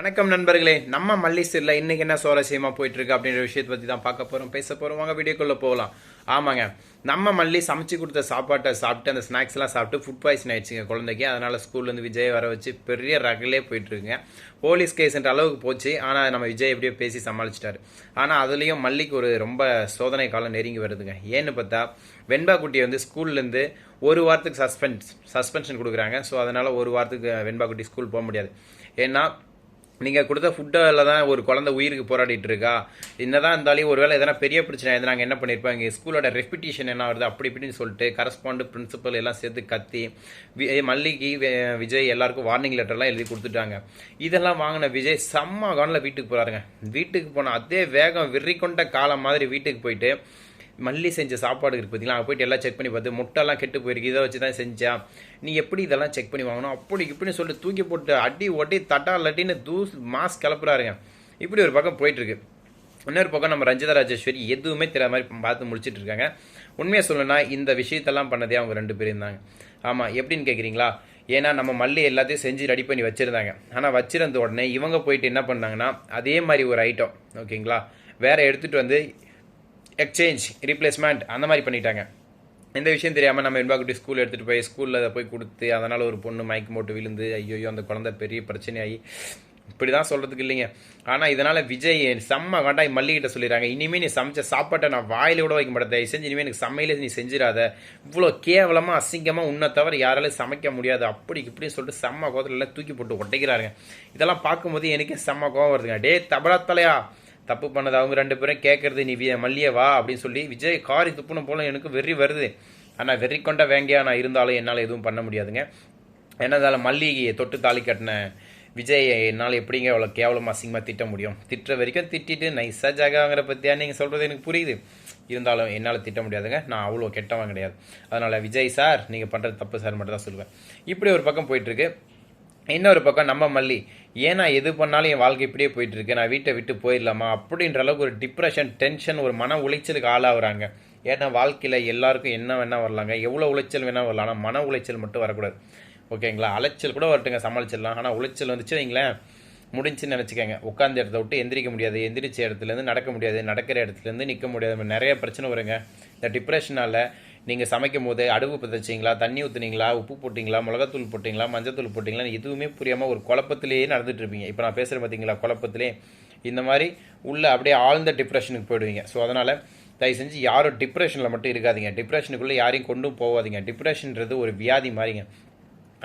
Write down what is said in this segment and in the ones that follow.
வணக்கம் நண்பர்களே நம்ம மல்லிசீரில் இன்றைக்கி என்ன சுவாரஸ்யமாக போயிட்டுருக்கு அப்படின்ற விஷயத்தை பற்றி தான் பார்க்க போகிறோம் பேச போகிறோம் வாங்க வீடியோக்குள்ளே போகலாம். ஆமாங்க நம்ம மல்லி சமைச்சு கொடுத்த சாப்பாட்டை சாப்பிட்டு அந்த ஸ்நாக்ஸ்லாம் சாப்பிட்டு ஃபுட் பாய்சன் ஆயிடுச்சுங்க குழந்தைக்கு. அதனால் ஸ்கூல்லேருந்து விஜய் வர வச்சு பெரிய ரகலே போயிட்டுருக்குங்க. போலீஸ் கேஸ்ன்ற அளவுக்கு போச்சு. ஆனால் நம்ம விஜய் எப்படியோ பேசி சமாளிச்சிட்டாரு. ஆனால் அதுலேயும் மல்லிக்கு ஒரு ரொம்ப சோதனை காலம் நெருங்கி வருதுங்க. ஏன்னு பார்த்தா வெண்பா குட்டியை வந்து ஸ்கூல்லேருந்து ஒரு வாரத்துக்கு சஸ்பென்ஸ் சஸ்பென்ஷன் கொடுக்குறாங்க. ஸோ அதனால் ஒரு வாரத்துக்கு வெண்பா குட்டி ஸ்கூல் போக முடியாது. ஏன்னா நீங்கள் கொடுத்த ஃபுட்டில் தான் ஒரு குழந்தை உயிருக்கு போராடிட்டு இருக்கா? என்னதான் இருந்தாலும் ஒருவேளை எதனா பெரிய பிரச்சனை இருந்தால் நாங்கள் என்ன பண்ணியிருப்போம் எங்கள் ஸ்கூலோட ரெப்யூட்டேஷன் என்ன வருது? அப்படி இப்படின்னு சொல்லிட்டு கரஸ்பாண்டு பிரின்சிபல் எல்லாம் சேர்த்து கத்தி மல்லிகி விஜய் எல்லாருக்கும் வார்னிங் லெட்டர்லாம் எழுதி கொடுத்துட்டாங்க. இதெல்லாம் வாங்கின விஜய் செம்ம கவனில் வீட்டுக்கு போகிறாருங்க வீட்டுக்கு போன அதே வேகம் வெறி கொண்ட காலம் மாதிரி வீட்டுக்கு போயிட்டு மல்லி செஞ்ச சாப்பாடு இருக்குது பார்த்தீங்களா அங்கே போயிட்டு எல்லாம் செக் பண்ணி பார்த்து முட்டைலாம் கெட்டு போயிருக்கு இதை வச்சு தான் செஞ்சேன். நீ எப்படி இதெல்லாம் செக் பண்ணி வாங்கணும்? அப்படி இப்படின்னு சொல்லிட்டு தூக்கி போட்டு அடி ஒட்டி தட்டா லட்டின்னு தூஸ் மாஸ் கிளப்புறாருங்க. இப்படி ஒரு பக்கம் போயிட்டுருக்கு. இன்னொரு பக்கம் நம்ம ரஞ்சிதா ராஜேஸ்வரி எதுவுமே தெரியாத மாதிரி பார்த்து முடிச்சிட்டு இருக்காங்க. உண்மையாக சொல்லணும்னா இந்த விஷயத்தெல்லாம் பண்ணதே அவங்க ரெண்டு பேரும் இருந்தாங்க ஆமாம் எப்படின்னு கேட்குறீங்களா ஏன்னா நம்ம மல்லி எல்லாத்தையும் செஞ்சு ரெடி பண்ணி வச்சுருந்தாங்க. ஆனால் வச்சிருந்த உடனே இவங்க போயிட்டு என்ன பண்ணாங்கன்னா அதே மாதிரி ஒரு ஐட்டம் ஓகேங்களா வேற எடுத்துகிட்டு வந்து எக்ஸ்சேஞ்ச் ரீப்ளேஸ்மெண்ட் அந்த மாதிரி பண்ணிட்டாங்க. இந்த விஷயம் தெரியாமல் நம்ம இன்பாக்குட்டி ஸ்கூல் எடுத்துகிட்டு போய் ஸ்கூலில் அதை போய் கொடுத்து அதனால் ஒரு பொண்ணு மயக்கம் போட்டு விழுந்து ஐயோயோ அந்த குழந்தை பெரிய பிரச்சனையாகி இப்படி தான் சொல்கிறதுக்கு இல்லைங்க. ஆனால் இதனால் விஜய் செம்ம காண்டாய் மல்லிகிட்ட சொல்லிடுறாங்க. இனிமேல் நீ சமைச்ச சாப்பாட்டை நான் வாயில கூட வைக்க மாட்டேன். தயவு செஞ்சு இனிமேல் எனக்கு சமையலே நீ செஞ்சிடாத. இவ்வளோ கேவலமாக அசிங்கமாக உன்னை தவிர யாராலையும் சமைக்க முடியாது. அப்படி இப்படின்னு சொல்லிட்டு செம்ம கோதல எல்லாம் தூக்கி போட்டு ஒட்டைக்கிறாருங்க. இதெல்லாம் பார்க்கும்போது எனக்கே செம்ம கோவம் வருதுங்க. டே தபலா தலையா? தப்பு பண்ணது அவங்க ரெண்டு பேரும் கேட்குறது நீ மல்லியே வா அப்படின்னு சொல்லி விஜய் காரி துப்புன போல எனக்கு வெறி வருது. ஆனால் வெறி கொண்ட வேங்கையாக நான் இருந்தாலும் என்னால் எதுவும் பண்ண முடியாதுங்க. என்னதால மல்லிகையை தொட்டு தாலி கட்டின விஜய் என்னால் எப்படிங்க அவ்வளோ கேவலமாக அசிங்கமாக திட்ட முடியும்? திட்டுற வரைக்கும் திட்டிட்டு நைஸாக ஜாகாங்கிற பற்றியா நீங்கள் சொல்கிறது எனக்கு புரியுது. இருந்தாலும் என்னால் திட்ட முடியாதுங்க. நான் அவ்வளோ கெட்டவன் கிடையாது. அதனால் விஜய் சார் நீங்கள் பண்ணுறது தப்பு சார் மட்டும் தான் சொல்லுவேன். இப்படி ஒரு பக்கம் போயிட்டுருக்கு இன்னொரு பக்கம் நம்ம மல்லி ஏன்னா எது பண்ணாலும் என் வாழ்க்கை இப்படியே போயிட்டு இருக்கு நான் வீட்டை விட்டு போயிடலாமா? அப்படின்ற அளவுக்கு ஒரு டிப்ரெஷன் டென்ஷன் ஒரு மன உளைச்சலுக்கு ஆளாகிறாங்க. ஏன்னா வாழ்க்கையில் எல்லாருக்கும் என்ன வேணால் வரலாங்க. எவ்வளோ உளைச்சல் வேணால் வரலாம் ஆனால் மன உளைச்சல் மட்டும் வரக்கூடாது. ஓகேங்களா? அலைச்சல் கூட வரட்டுங்க சமாளிச்சிடலாம். ஆனால் உளைச்சல் வந்துச்சு வைங்களேன் முடிஞ்சுன்னு நினச்சிக்கோங்க. உட்காந்த இடத்த விட்டு எந்திரிக்க முடியாது எந்திரிச்ச இடத்துலேருந்து நடக்க முடியாது நடக்கிற இடத்துலேருந்து நிற்க முடியாது. நிறைய பிரச்சனை வருங்க. இந்த டிப்ரெஷனால் நீங்கள் சமைக்கும் போது அடுப்பு பதச்சிங்களா தண்ணி ஊற்றுனீங்களா உப்பு போட்டிங்களா மிளகாத்தூள் போட்டிங்களா மஞ்சத்தூள் போட்டிங்களா எதுவுமே புரியாமல் ஒரு குழப்பத்திலேயே நடந்துகிட்ருப்பீங்க இப்போ நான் பேசுகிறேன் பார்த்தீங்களா குழப்பத்திலே. இந்த மாதிரி உள்ளே அப்படியே ஆழ்ந்த டிப்ரெஷனுக்கு போயிடுவீங்க. ஸோ அதனால் தயவு செஞ்சு யாரும் டிப்ரெஷனில் மட்டும் இருக்காதீங்க. டிப்ரெஷனுக்குள்ளே யாரையும் கொண்டும் போகாதீங்க டிப்ரெஷன்ன்றது ஒரு வியாதி மாதிரிங்க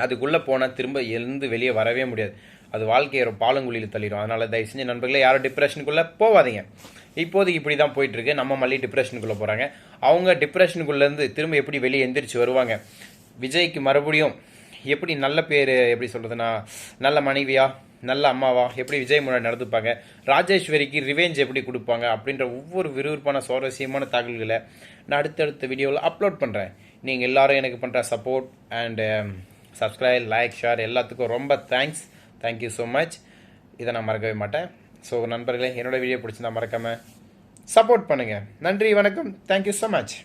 அதுக்குள்ளே போனால் திரும்ப எழுந்து வெளியே வரவே முடியாது. அது வாழ்க்கையை ஒரு பாலங்குழியில் தள்ளிடும். அதனால் தயவு செஞ்சு நண்பர்களே யாரும் டிப்ரெஷனுக்குள்ளே போகாதீங்க இப்போதைக்கு இப்படி தான் போயிட்டுருக்கு. நம்ம மல்லி டிப்ரெஷனுக்குள்ளே போகிறாங்க அவங்க டிப்ரெஷனுக்குள்ளேருந்து திரும்ப எப்படி வெளியே எந்திரிச்சு வருவாங்க? விஜய்க்கு மறுபடியும் எப்படி நல்ல பேர் எப்படி சொல்கிறதுனா நல்ல மனைவியா நல்ல அம்மாவா எப்படி விஜய் முன்னாடி நடந்துப்பாங்க? ராஜேஸ்வரிக்கு ரிவெஞ்ச் எப்படி கொடுப்பாங்க? அப்படின்ற ஒவ்வொரு விறுவிறுப்பான சுவாரஸ்யமான தகவல்களை நான் அடுத்தடுத்த வீடியோவில் அப்லோட் பண்ணுறேன் நீங்கள் எல்லோரும் எனக்கு பண்ணுற support and subscribe like share எல்லாத்துக்கும் ரொம்ப தேங்க்ஸ் தேங்க்யூ ஸோ மச் இதை நான் மறக்கவே மாட்டேன். ஸோ நண்பர்களே என்னோட வீடியோ பிடிச்சிருந்தா மறக்காமல் சப்போர்ட் பண்ணுங்கள் நன்றி வணக்கம். Thank you so much